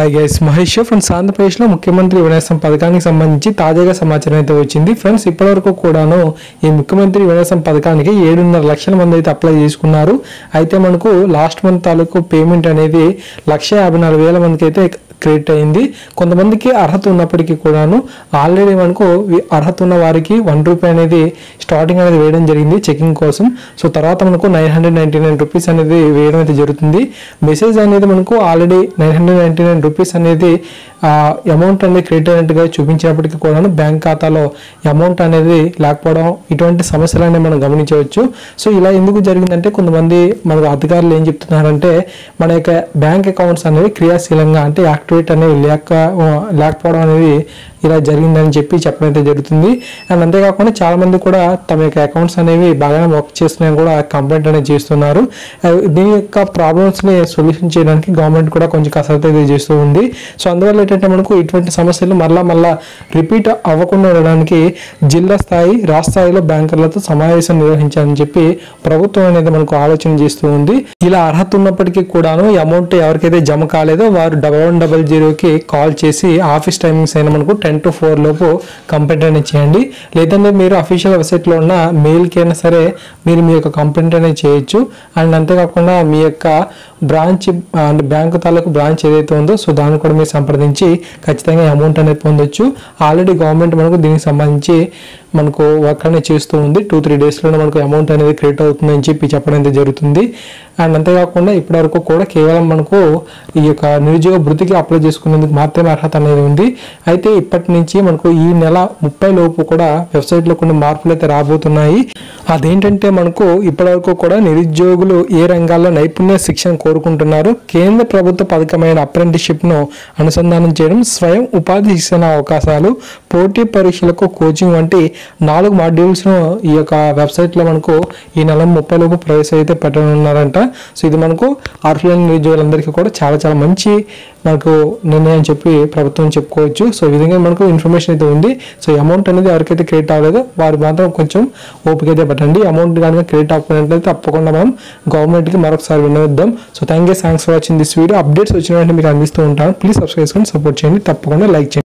Hi guys Mahesh friends ఆంధ్రప్రదేశ్లో ముఖ్యమంత్రి వినాశం పథకానికి సంబంధించి తాజాగా సమాచారం అయితే వచ్చింది. ఫ్రెండ్స్ ఇప్పటివరకు కూడాను ఈ ముఖ్యమంత్రి వినాశం పథకానికి ఏడున్నర లక్షల మంది అయితే అప్లై చేసుకున్నారు. అయితే మనకు లాస్ట్ మంత్ తాలూకు పేమెంట్ అనేది లక్ష యాభై నాలుగు వేల మందికి అయితే క్రియేట్ అయింది. కొంతమందికి అర్హత ఉన్నప్పటికీ కూడాను ఆల్రెడీ మనకు అర్హత ఉన్న వారికి వన్ రూపీ అనేది స్టార్టింగ్ అనేది వేయడం జరిగింది చెకింగ్ కోసం. సో తర్వాత మనకు nine hundred ninety nine rupees అనేది వేయడం అయితే జరుగుతుంది. మెసేజ్ అనేది మనకు already nine hundred ninety nine rupees అనేది అమౌంట్ అనేది క్రెడిట్ అయినట్టుగా చూపించినప్పటికీ కూడాను బ్యాంక్ ఖాతాలో అమౌంట్ అనేది లేకపోవడం ఇటువంటి సమస్యలు అనేవి మనం గమనించవచ్చు. సో ఇలా ఎందుకు జరిగిందంటే కొంతమంది మనకు అధికారులు ఏం చెప్తున్నారంటే మన యొక్క బ్యాంక్ అకౌంట్స్ అనేవి క్రియాశీలంగా అంటే యాక్టివేట్ అనేవి లేక లేకపోవడం అనేది ఇలా జరిగిందని చెప్పి చెప్పడం అయితే జరుగుతుంది. అండ్ అంతేకాకుండా చాలా మంది కూడా తమ యొక్క అకౌంట్స్ అనేవి బాగానే వర్క్ చేస్తున్నాయని కూడా కంప్లైంట్ అనేది చేస్తున్నారు. దీని యొక్క ప్రాబ్లమ్స్ని సొల్యూషన్ చేయడానికి గవర్నమెంట్ కూడా కొంచెం కసరత్తు అయితే చేస్తూ ఉంది. సో అందువల్ల ఏంటంటే మనకు ఇటువంటి సమస్యలు మళ్ళా మళ్ళా రిపీట్ అవ్వకుండా ఉండడానికి జిల్లా స్థాయి రాష్ట్ర స్థాయిలో బ్యాంకర్లతో సమావేశం నిర్వహించాలని చెప్పి ప్రభుత్వం అనేది మనకు ఆలోచన చేస్తూ ఉంది. ఇలా అర్హత ఉన్నప్పటికీ కూడాను అమౌంట్ ఎవరికైతే జమ కాలేదో వారు డబల్ వన్ డబల్ జీరోకి కాల్ చేసి ఆఫీస్ టైమింగ్స్ అయినా మనకు టెన్ టు ఫోర్ లోపు కంప్లైంట్ అనేది చేయండి. లేదంటే మీరు అఫీషియల్ వెబ్సైట్లో ఉన్న మెయిల్కి అయినా సరే మీరు మీ యొక్క కంప్లైంట్ అనేది చేయొచ్చు. అండ్ అంతేకాకుండా మీ యొక్క బ్రాంచ్ అండ్ బ్యాంకు తాలూకు బ్రాంచ్ ఏదైతే ఉందో సో దాన్ని కూడా మీరు సంప్రదించి ఖచ్చితంగా అమౌంట్ అనేది పొందొచ్చు. ఆల్రెడీ గవర్నమెంట్ మనకు దీనికి సంబంధించి మనకు వర్క్ అనేది చేస్తూ ఉంది. టూ త్రీ డేస్లోనే మనకు అమౌంట్ అనేది క్రియేట్ అవుతుందని చెప్పి చెప్పడం అయితే జరుగుతుంది. అండ్ అంతేకాకుండా ఇప్పటివరకు కూడా కేవలం మనకు ఈ యొక్క నిరుద్యోగ వృత్తికి అప్లై చేసుకునేందుకు మాత్రమే అర్హత అనేది ఉంది. అయితే ఇప్పటి నుంచి మనకు ఈ నెల ముప్పై లోపు కూడా వెబ్సైట్లో కొన్ని మార్పులు అయితే రాబోతున్నాయి. అదేంటంటే మనకు ఇప్పటివరకు కూడా నిరుద్యోగులు ఏ రంగాల్లో నైపుణ్య శిక్షణ కోరుకుంటున్నారు కేంద్ర ప్రభుత్వ పథకమైన అప్రెంటిషిప్ను అనుసంధానం చేయడం స్వయం ఉపాధి శిక్షణ అవకాశాలు పోటీ పరీక్షలకు కోచింగ్ వంటి నాలుగు మాడ్యూల్స్ను ఈ యొక్క వెబ్సైట్లో మనకు ఈ నెల ముప్పై లోపు ప్రైస్ అయితే పెట్టనున్నారంట. సో ఇది మనకు అర్హులైన నిరుద్యోగులందరికీ కూడా చాలా చాలా మంచి మనకు నిర్ణయం చెప్పి ప్రభుత్వం చెప్పుకోవచ్చు. సో ఈ విధంగా మనకు ఇన్ఫర్మేషన్ అయితే ఉంది. సో అమౌంట్ అనేది ఎవరికైతే క్రియేట్ అవ్వలేదో వారు మాత్రం కొంచెం ఓపిక అయితే పెట్టండి. అమౌంట్ కనుక క్రియేట్ అవ్వకపోయినట్లయితే తప్పకుండా మనం గవర్నమెంట్కి మరొకసారి వినవద్దాం so thank you thanks for watching this video. Updates వచ్చిన వెంటనే మీకు అందిస్తూ ఉంటాను. ప్లీజ్ సబ్స్క్రైబ్ చేసుకొని సపోర్ట్ చేయండి. తప్పకుండా లైక్ చేయండి.